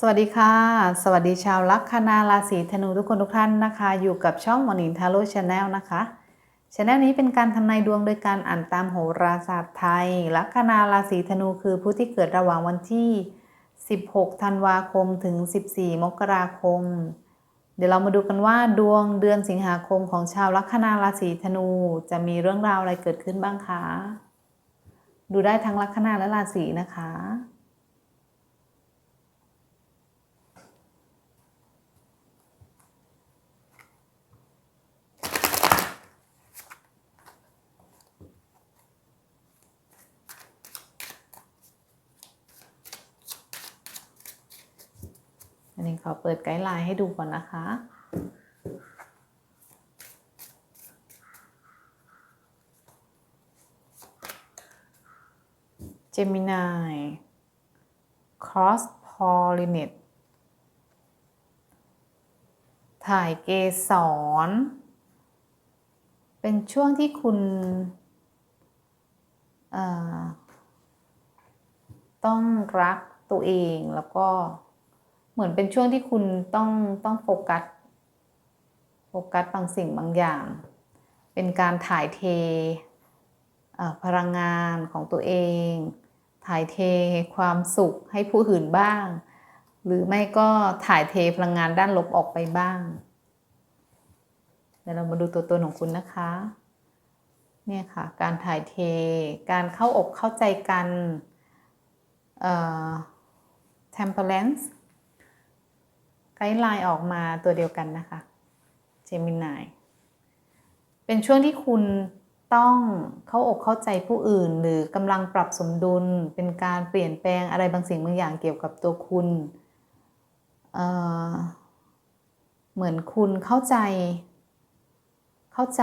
สวัสดีค่ะ สวัสดีชาวลัคนาราศีธนูทุกคนทุกท่านนะคะ อยู่กับช่องมอนินทาโร่ชาแนลนะคะชาแนลนี้เป็นการทำนายดวงโดยการอ่านตามโหราศาสตร์ไทย ลัคนาราศีธนูคือผู้ที่เกิดระหว่างวันที่ 16 ธันวาคมถึง 14 มกราคม เดี๋ยวเรามาดูกันว่าดวงเดือนสิงหาคมของชาวลัคนาราศีธนูจะมีเรื่องราวอะไรเกิดขึ้นบ้างคะ ดูได้ทั้งลัคนาและราศีนะคะ อันนี้ขอเปิดไกด์ไลน์ให้ดูก่อนนะคะ Gemini Cross Pollinate ถ่ายเกสร เป็นช่วงที่คุณต้องรักตัวเองแล้วก็ เหมือนเป็นช่วงที่คุณต้องต้องโฟกัสโฟกัสบางสิ่งบางอย่าง เป็นการถ่ายเทพลังงานของตัวเอง ถ่ายเทความสุขให้ผู้อื่นบ้าง หรือไม่ก็ถ่ายเทพลังงานด้านลบออกไปบ้างเดี๋ยวเรามาดูตัวตนของคุณนะคะ เนี่ยค่ะ การถ่ายเท การเข้าอกเข้าใจกัน เอ่อ temperance ไกด์ไลน์ออกมาตัวเดียวกันนะคะเจมินายเป็นช่วงที่คุณต้องเข้าอกเข้าใจผู้อื่น หรือกำลังปรับสมดุลเป็นการเปลี่ยนแปลงอะไรบางสิ่งบางอย่างเกี่ยวกับตัวคุณเเหมือนคุณเข้าใจ เข้าใจ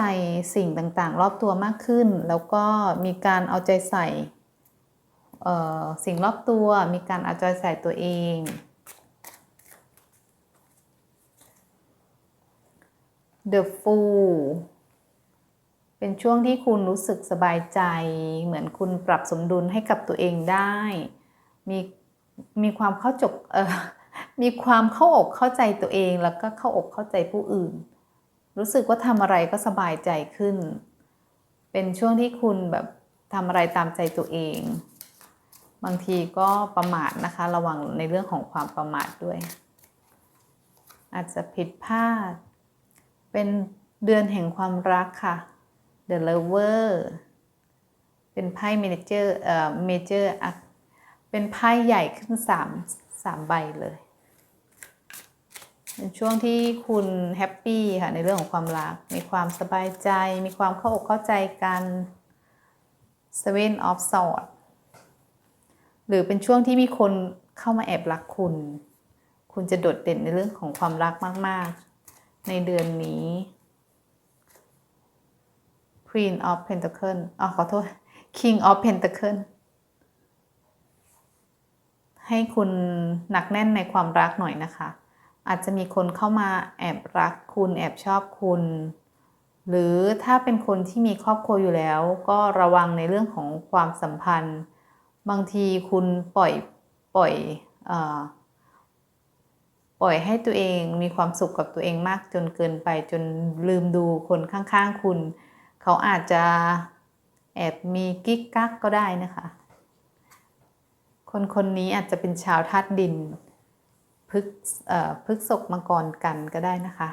สิ่งต่างๆ รอบตัวมากขึ้น แล้วก็มีการเอาใจใส่สิ่งรอบตัว มีการเอาใจใส่ตัวเอง The Fool เป็นช่วงที่คุณรู้สึกสบายใจ เหมือนคุณปรับสมดุลให้กับตัวเองได้ มีมีความเข้าจกเออมีความเข้าอกเข้าใจตัวเองแล้วก็เข้าอกเข้าใจผู้อื่น รู้สึกว่าทำอะไรก็สบายใจขึ้น เป็นช่วงที่คุณแบบทำอะไรตามใจตัวเอง บางทีก็ประมาทนะคะ ระวังในเรื่องของความประมาทด้วย อาจจะผิดพลาด เป็นเดือนแห่งความรักค่ะ The Lover เป็นไพ่เมเจอร์เอ่อเมเจอร์เป็นไพ่ใหญ่ขึ้นสามใบเลย เป็นช่วงที่คุณแฮปปี้ค่ะ ในเรื่องของความรัก มีความสบายใจ มีความเข้าอกเข้าใจกัน Seven of Swords หรือเป็นช่วงที่มีคนเข้ามาแอบรักคุณ คุณจะโดดเด่นในเรื่องของความรักมาก ๆ ในเดือนนี้ Queen of Pentacle อ๋อขอโทษ King of Pentacle ให้คุณหนักแน่นในความรักหน่อยนะคะ อาจจะมีคนเข้ามาแอบรักคุณแอบชอบคุณ หรือถ้าเป็นคนที่มีครอบครัวอยู่แล้ว ก็ระวังในเรื่องของความสัมพันธ์ บางทีคุณปล่อยปล่อยอ ปล่อยให้ตัวเองมีความสุขกับตัวเองมากจนเกินไปจนลืมดูคนข้างๆคุณ เขาอาจจะแอบมีกิ๊กกักก็ได้นะคะ คนคนนี้อาจจะเป็นชาวธาตุดินพึกพึกศกมังกรกันก็ได้นะคะ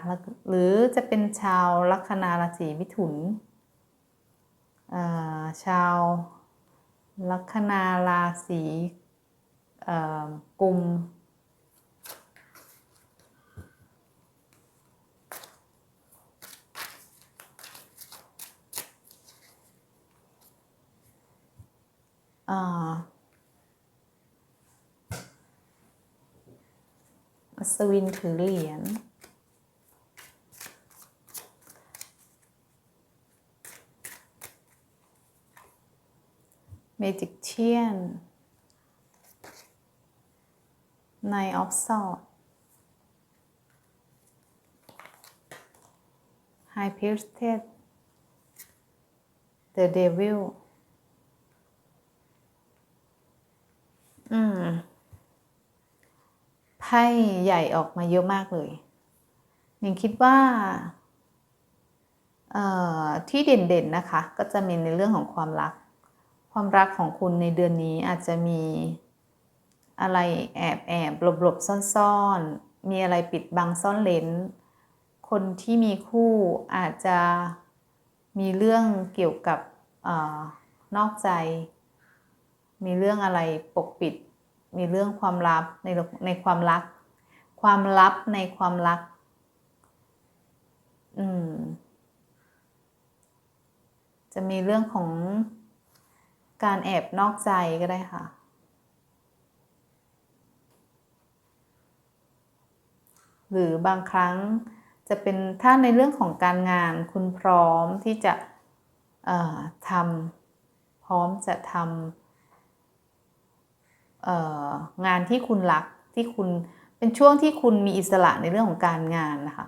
หรือจะเป็นชาวลัคนาราศีมิถุน ชาวลัคนาราศีกุม อัศวินถือเหรียญเมจิกเชียนไนออฟซอดไฮพิสเทสเดอะเดวิลอืม ไพ่พ่ใหญ่ออกมาเยอะมากเลยยังคิดว่าที่เด่นๆนะคะ ก็จะมีในเรื่องของความรัก ความรักของคุณในเดือนนี้อาจจะมีอะไรแอบแอบหลบหลบซ่อนๆ มีอะไรปิดบังซ่อนเลนคนที่มีคู่อาจจะมีเรื่องเกี่ยวกับอนอกใจ มีเรื่องอะไรปกปิด มีเรื่องความลับในในความรัก ความลับในความรัก อืม จะมีเรื่องของการแอบนอกใจก็ได้ค่ะ หรือบางครั้งจะเป็นถ้าในเรื่องของการงานคุณพร้อมที่จะทำพร้อมจะทำ งานที่คุณรักที่คุณเป็นช่วงที่คุณมีอิสระในเรื่องของการงานนะคะ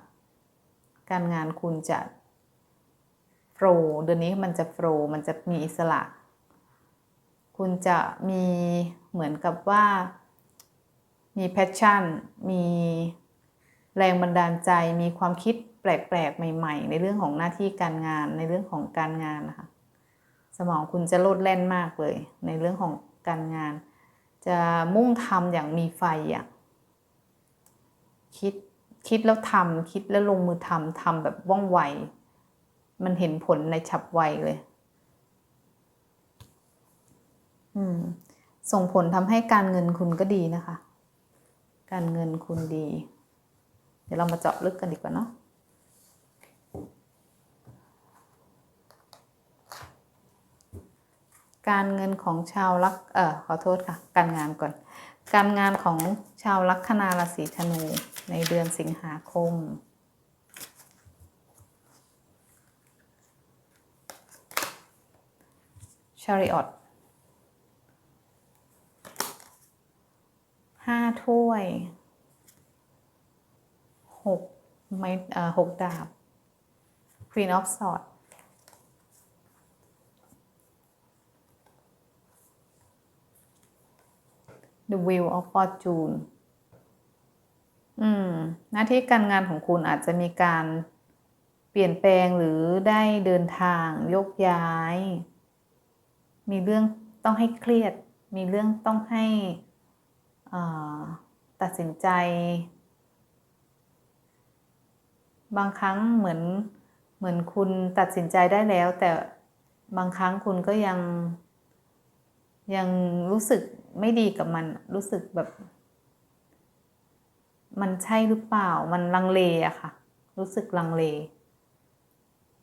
การงานคุณจะโฟล์เดือนนี้มันจะโฟล์มันจะมีอิสระ คุณจะมีเหมือนกับว่า มีแพชชั่น มีแรงบันดาลใจ มีความคิดแปลกๆ ใหม่ ๆ ในเรื่องของหน้าที่การงานในเรื่องของการงานนะคะ สมองคุณจะโลดแล่นมากเลย ในเรื่องของการงาน จะมุ่งทำอย่างมีไฟอะคิดคิดแล้วทำคิดแล้วลงมือทำทำแบบว่องไว มันเห็นผลในฉับไวเลย อืม ส่งผลทำให้การเงินคุณก็ดีนะคะ การเงินคุณดี เดี๋ยวเรามาเจาะลึกกันดีกว่าเนาะ การเงินของชาวลักเอ่อขอโทษค่ะ การงานก่อน การงานของชาวลัคนาราศีธนูในเดือนสิงหาคม ชาริออตห้าถ้วยหกไม้หกดาบ Queen of Swords The Wheel of Fortune อืม หน้าที่การงานของคุณอาจจะมีการเปลี่ยนแปลงหรือได้เดินทางยกย้าย มีเรื่องต้องให้เครียด มีเรื่องต้องให้ตัดสินใจ บางครั้งเหมือนเหมือนคุณตัดสินใจได้แล้ว แต่บางครั้งคุณก็ยังยังรู้สึก ไม่ดีกับมัน รู้สึกแบบ มันใช่หรือเปล่า มันลังเลอะค่ะ รู้สึกลังเล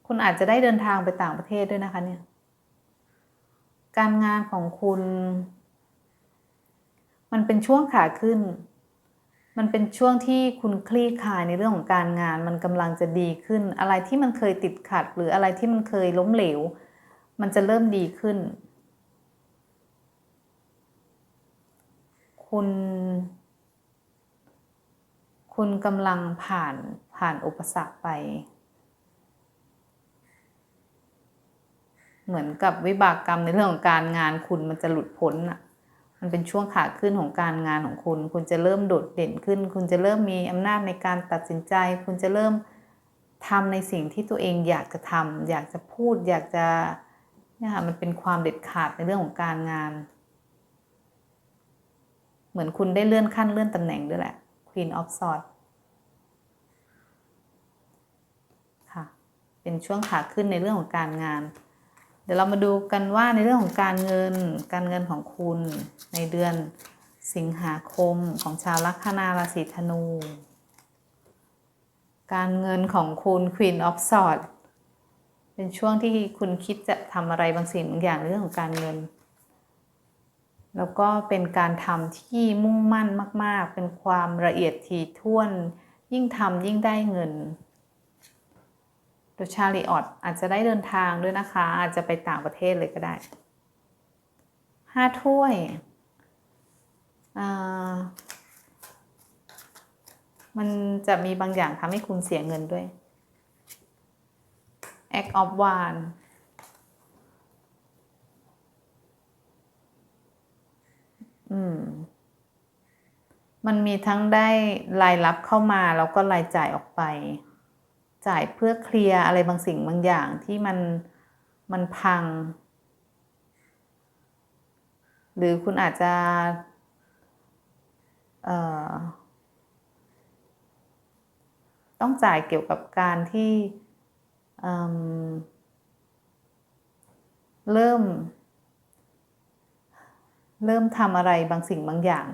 คุณอาจจะได้เดินทางไปต่างประเทศด้วยนะคะ เนี่ย การงานของคุณ มันเป็นช่วงขาขึ้น มันเป็นช่วงที่คุณคลี่คลายในเรื่องของการงาน มันกำลังจะดีขึ้น อะไรที่มันเคยติดขัด หรืออะไรที่มันเคยล้มเหลว มันจะเริ่มดีขึ้น คุณ คุณกำลังผ่านผ่านอุปสรรคไป เหมือนกับวิบากกรรมในเรื่องของการงานคุณมันจะหลุดพ้นอะมันเป็นช่วงขาขึ้นของการงานของคุณ คุณจะเริ่มโดดเด่นขึ้น คุณจะเริ่มมีอำนาจในการตัดสินใจ คุณจะเริ่มทำในสิ่งที่ตัวเองอยากจะทำอยากจะพูด อยากจะเนี่ยค่ะมันเป็นความเด็ดขาดในเรื่องของการงาน เหมือนคุณได้เลื่อนขั้นเลื่อนตำแหน่งด้วยแหละ Queen of Swords ค่ะ เป็นช่วงขาขึ้นในเรื่องของการงาน เดี๋ยวเรามาดูกันว่าในเรื่องของการเงิน การเงินของคุณในเดือนสิงหาคมของชาวลัคนาราศีธนู การเงินของคุณ Queen of Swords เป็นช่วงที่คุณคิดจะทำอะไรบางสิ่งบางอย่างในเรื่องของการเงิน แล้วก็เป็นการทำที่มุ่งมั่นมาก ๆ เป็นความละเอียดถี่ถ้วน ยิ่งทำยิ่งได้เงินตัวชาลีออดอาจจะได้เดินทางด้วยนะคะ อาจจะไปต่างประเทศเลยก็ได้ห้าถ้วยมันจะมีบางอย่างทำให้คุณเสียเงินด้วย Act of One อืม มันมีทั้งได้รายรับเข้ามาแล้วก็รายจ่ายออกไป จ่ายเพื่อเคลียร์อะไรบางสิ่งบางอย่างที่มันมันพัง หรือคุณอาจจะต้องจ่ายเกี่ยวกับการที่เเริ่ม เริ่มทำอะไรบางสิ่งบางอย่าง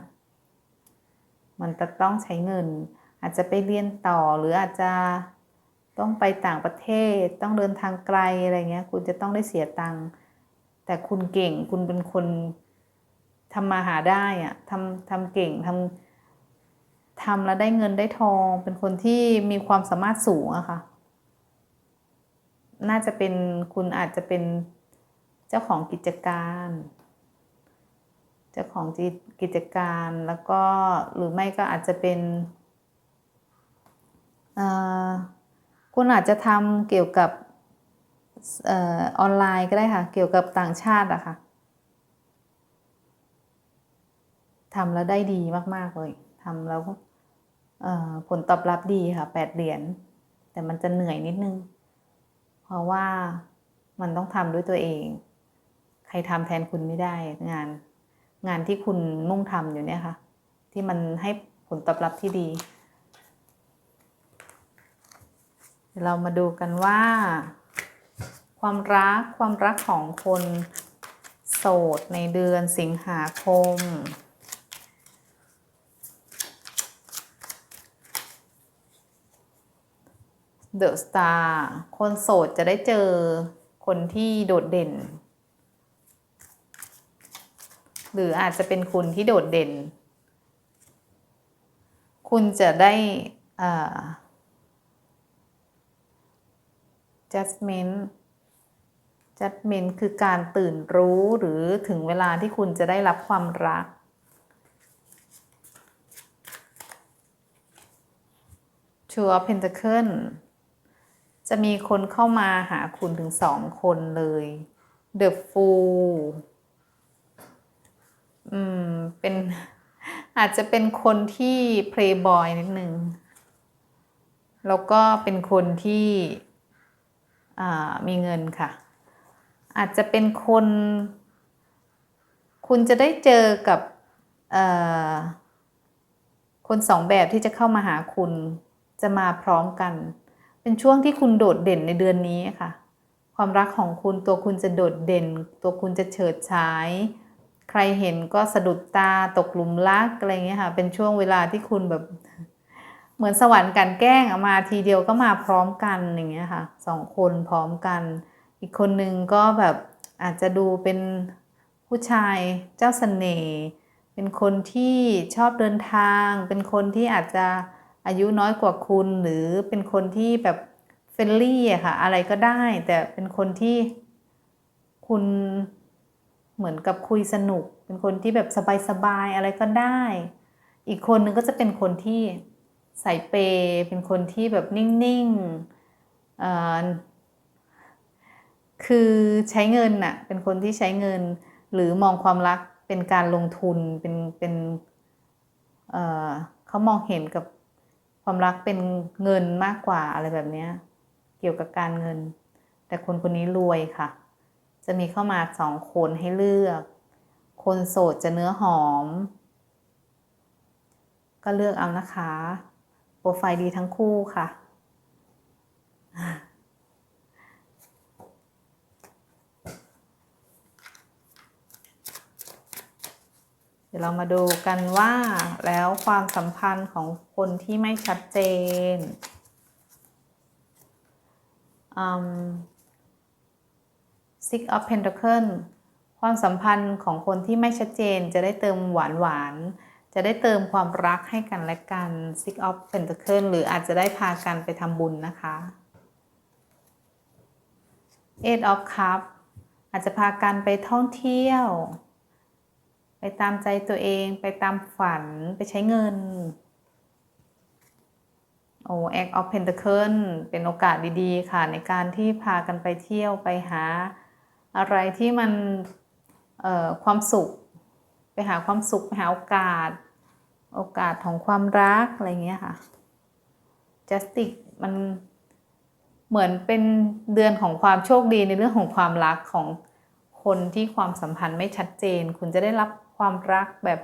มันจะต้องใช้เงิน อาจจะไปเรียนต่อหรืออาจจะต้องไปต่างประเทศ ต้องเดินทางไกลอะไรเงี้ย คุณจะต้องได้เสียตังค์แต่คุณเก่งคุณเป็นคนทำมาหาได้อะทำทำเก่งทำทำแล้วได้เงินได้ทอง เป็นคนที่มีความสามารถสูงอะค่ะ น่าจะเป็นคุณอาจจะเป็นเจ้าของกิจการ เจ้าของกิจการแล้วก็หรือไม่ก็อาจจะเป็นคุณอาจจะทำเกี่ยวกับออนไลน์ก็ได้ค่ะ เกี่ยวกับต่างชาติอะค่ะทำแล้วได้ดีมาก ๆ เลยทำแล้วผลตอบรับดีค่ะแปดเหรียญแต่มันจะเหนื่อยนิดนึง เพราะว่ามันต้องทำด้วยตัวเอง ใครทำแทนคุณไม่ได้งาน งานที่คุณมุ่งทำอยู่เนี่ยค่ะ ที่มันให้ผลตอบรับที่ดี เรามาดูกันว่า ความรักความรักของคนโสดในเดือนสิงหาคมเดอะสตาร์คนโสดจะได้เจอคนที่โดดเด่น หรืออาจจะเป็นคุณที่โดดเด่น คุณจะได้ judgment judgment คือการตื่นรู้หรือถึงเวลาที่คุณจะได้รับความรัก Two of Pentacle จะมีคนเข้ามาหาคุณถึงสองคนเลย The Fool อืมเป็นอาจจะเป็นคนที่ Playboy นิดนึง แล้วก็เป็นคนที่มีเงินค่ะ อาจจะเป็นคน คุณจะได้เจอกับคนสองแบบที่จะเข้ามาหาคุณจะมาพร้อมกัน เป็นช่วงที่คุณโดดเด่นในเดือนนี้ค่ะ ความรักของคุณตัวคุณจะโดดเด่น ตัวคุณจะเฉิดฉาย รเห็นก็สะดุดตาตกหลุมรักอะไรเงี้ยค่ะ เป็นช่วงเวลาที่คุณแบบ เหมือนสวรรค์กันแกล้งมาทีเดียวก็มาพร้อมกันอย่างเงี้ยค่ะสองคนพร้อมกัน อีกคนนึงก็แบบอาจจะดูเป็นผู้ชายเจ้าสเสน่ห์เป็นคนที่ชอบเดินทาง เป็นคนที่อาจจะอายุน้อยกว่าคุณ หรือเป็นคนที่แบบเฟรนลี่อะค่ะ อะไรก็ได้ แต่เป็นคนที่คุณ เหมือนกับคุยสนุก เป็นคนที่แบบสบายๆอะไรก็ได้ อีกคนนึงก็จะเป็นคนที่ใส่เปเป็นคนที่แบบนิ่งๆคือใช้เงินน่ะ เป็นคนที่ใช้เงิน หรือมองความรักเป็นการลงทุนเป็นเป็นเเขามองเห็นกับความรักเป็นเงินมากกว่าอะไรแบบนี้เกี่ยวกับการเงิน แต่คนคนนี้รวยค่ะ จะมีเข้ามาสองคนให้เลือก คนโสดจะเนื้อหอม ก็เลือกเอานะคะ โปรไฟล์ดีทั้งคู่ค่ะ เดี๋ยวเรามาดูกันว่าแล้วความสัมพันธ์ของคนที่ไม่ชัดเจน Six of Pentacles ความสัมพันธ์ของคนที่ไม่ชัดเจนจะได้เติมหวานหวานจะได้เติมความรักให้กันและกัน Six of Pentacles หรืออาจจะได้พากันไปทำบุญนะคะ Eight of Cups อาจจะพากันไปท่องเที่ยว ไปตามใจตัวเองไปตามฝันไปใช้เงินโอ้ Eight of Pentacles เป็นโอกาสดีๆ ค่ะ ในการที่พากันไปเที่ยวไปหา อะไรที่มันความสุข ไปหาความสุข ไปหาโอกาส โอกาสของความรัก อะไรเงี้ยค่ะ justice มันเหมือนเป็นเดือนของความโชคดีในเรื่องของความรักของคนที่ความสัมพันธ์ไม่ชัดเจน คุณจะได้รับความรักแบบ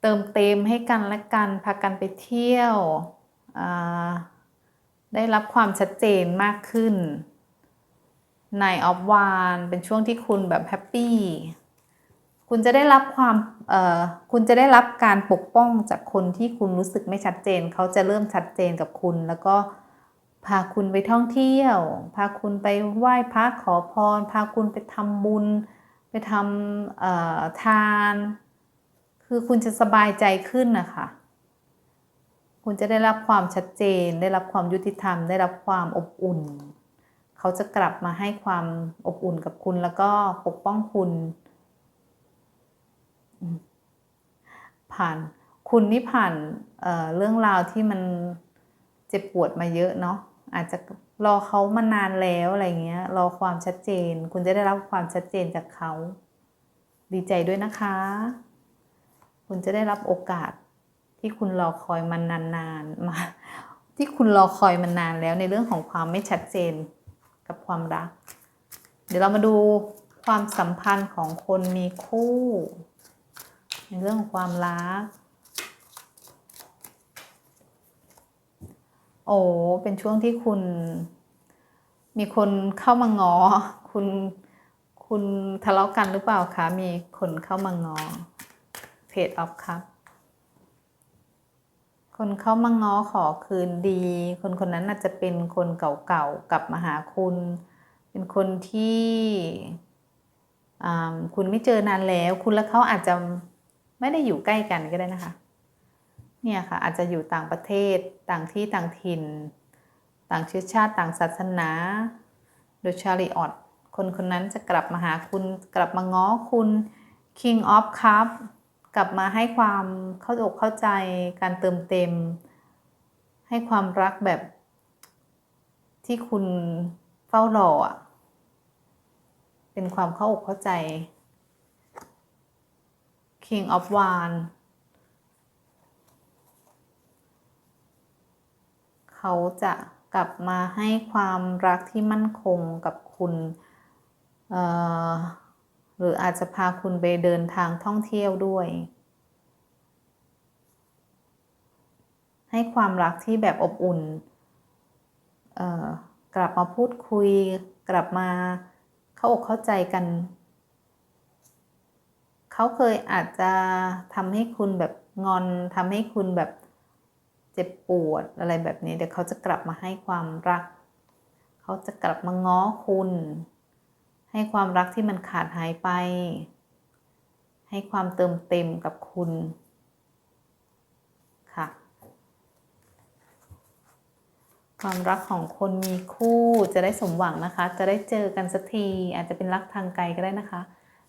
เติมเต็มให้กันและกันพากันไปเที่ยว ได้รับความชัดเจนมากขึ้น ในออฟวานเป็นช่วงที่คุณแบบแฮปปี้ คุณจะได้รับความเอ่อคุณจะได้รับการปกป้องจากคนที่คุณรู้สึกไม่ชัดเจน เขาจะเริ่มชัดเจนกับคุณ แล้วก็พาคุณไปท่องเที่ยว พาคุณไปไหว้พระขอพร พาคุณไปทำบุญ ไปทำเออทาน คือคุณจะสบายใจขึ้นนะคะคุณจะได้รับความชัดเจน ได้รับความยุติธรรม ได้รับความอบอุ่น เขาจะกลับมาให้ความอบอุ่นกับคุณแล้วก็ปกป้องคุณ ผ่านคุณนี่ผ่านเเรื่องราวที่มันเจ็บปวดมาเยอะเนาะอาจจะรอเขามานานแล้วอะไรเงี้ย รอความชัดเจน คุณจะได้รับความชัดเจนจากเขา ดีใจด้วยนะคะ คุณจะได้รับโอกาสที่คุณรอคอยมันนานๆมาที่คุณรอคอยมันนานแล้วในเรื่องของความไม่ชัดเจน กับความรัก เดี๋ยวเรามาดูความสัมพันธ์ของคนมีคู่ ในเรื่องของความรัก โอ้เป็นช่วงที่คุณ มีคนเข้ามางอ คุณคุณทะเลาะกันหรือเปล่าคะ มีคนเข้ามางอเพจออฟครับ คนเขามาง้อขอคืนดี คนคนนั้นอาจจะเป็นคนเก่าๆกลับมาหาคุณ เป็นคนที่คุณไม่เจอนานแล้ว คุณและเขาอาจจะไม่ได้อยู่ใกล้กันก็ได้นะคะ เนี่ยค่ะอาจจะอยู่ต่างประเทศต่างที่ต่างถิ่น ต่างเชื้อชาติต่างศาสนา โดยชาลีออตคนคนนั้นจะกลับมาหาคุณ กลับมาง้อคุณ King of Cup กลับมาให้ความเข้าอกเข้าใจการเติมเต็ม ให้ความรักแบบที่คุณเฝ้ารออะเป็นความเข้าอกเข้าใจ King of w a n เขาจะกลับมาให้ความรักที่มั่นคงกับคุณ หรืออาจจะพาคุณไปเดินทางท่องเที่ยวด้วย ให้ความรักที่แบบอบอุ่น กลับมาพูดคุย กลับมาเข้าอกเข้าใจกัน เขาเคยอาจจะทำให้คุณแบบงอนทำให้คุณแบบเจ็บปวดอะไรแบบนี้ เดี๋ยวเขาจะกลับมาให้ความรัก เขาจะกลับมาง้อคุณ ให้ความรักที่มันขาดหายไป ให้ความเติมเต็มกับคุณค่ะ ความรักของคนมีคู่จะได้สมหวังนะคะ จะได้เจอกันสักทีอาจจะเป็นรักทางไกลก็ได้นะคะ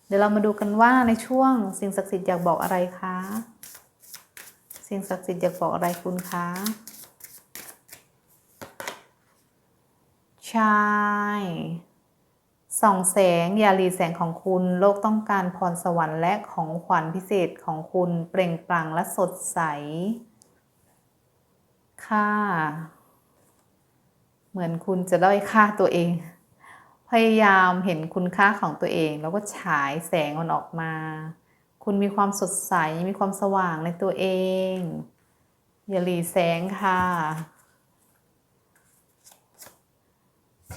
เดี๋ยวเรามาดูกันว่าในช่วงสิ่งศักดิ์สิทธิ์อยากบอกอะไรคะสิ่งศักดิ์สิทธิ์อยากบอกอะไรคุณคะใช่ ส่องแสงอย่าลีแสงของคุณ โลกต้องการพรสวรรค์และของขวัญพิเศษของคุณเปล่งปลั่งและสดใส ค่ะเหมือนคุณจะด้อยค่าตัวเอง พยายามเห็นคุณค่าของตัวเอง แล้วก็ฉายแสงมันออกมา คุณมีความสดใส มีความสว่างในตัวเอง อย่าหลีแสงค่ะ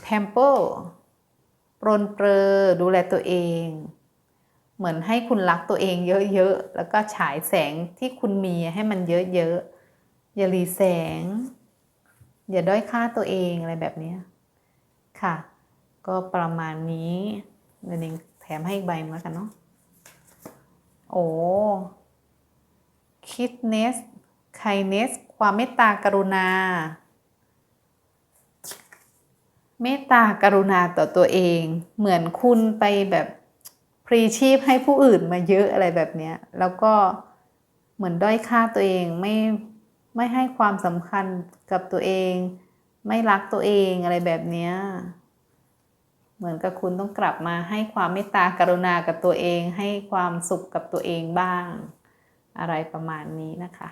Temple ปรนเปรอดูแลตัวเอง เหมือนให้คุณรักตัวเองเยอะๆ แล้วก็ฉายแสงที่คุณมีให้มันเยอะๆ อย่ารีแสง อย่าด้อยค่าตัวเองอะไรแบบนี้ค่ะ ก็ประมาณนี้เดี๋ยวนี้แถมให้อีกใบมากันเนาะโอ้คิดเนสไคเนสความเมตตากรุณา เมตตากรุณาต่อตัวเอง เหมือนคุณไปแบบพรีชีพให้ผู้อื่นมาเยอะอะไรแบบเนี้ยแล้วก็เหมือนด้อยค่าตัวเองไม่ไม่ให้ความสำคัญกับตัวเอง ไม่รักตัวเองอะไรแบบเนี้ยเหมือนกับคุณต้องกลับมาให้ความเมตตากรุณากับตัวเอง ให้ความสุขกับตัวเองบ้าง อะไรประมาณนี้นะคะ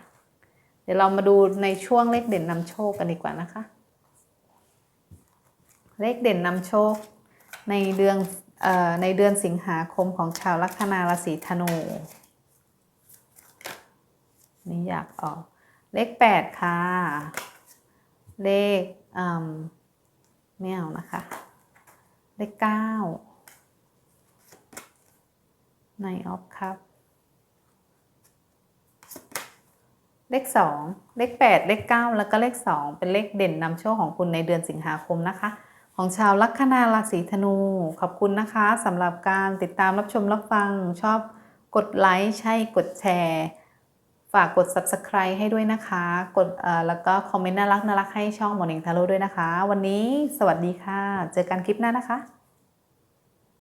เดี๋ยวเรามาดูในช่วงเลขเด่นนำโชคกันดีกว่านะคะ เลขเด่นนำโชคในเดือนออในเดือนสิงหาคมของชาวลัคนาราศีธนู นี่อยากออก เลขแปดค่ะ เลขไม่เอานะคะ เลขเก้าในออฟครับ เลขสองเลขแปดเลขเก้าแล้วก็เลขสองเป็นเลขเด่นนำโชคของคุณในเดือนสิงหาคมนะคะ ของชาวลัคนาราศีธนู ขอบคุณนะคะสำหรับการติดตามรับชมรับฟังชอบกดไลค์ใช่กดแชร์ ฝากกด subscribe ให้ด้วยนะคะ กดแล้วก็คอมเมนต์น่ารักน่ารักให้ช่องหมอนิงทาโร่ด้วยนะคะ วันนี้สวัสดีค่ะ เจอกันคลิปหน้านะคะ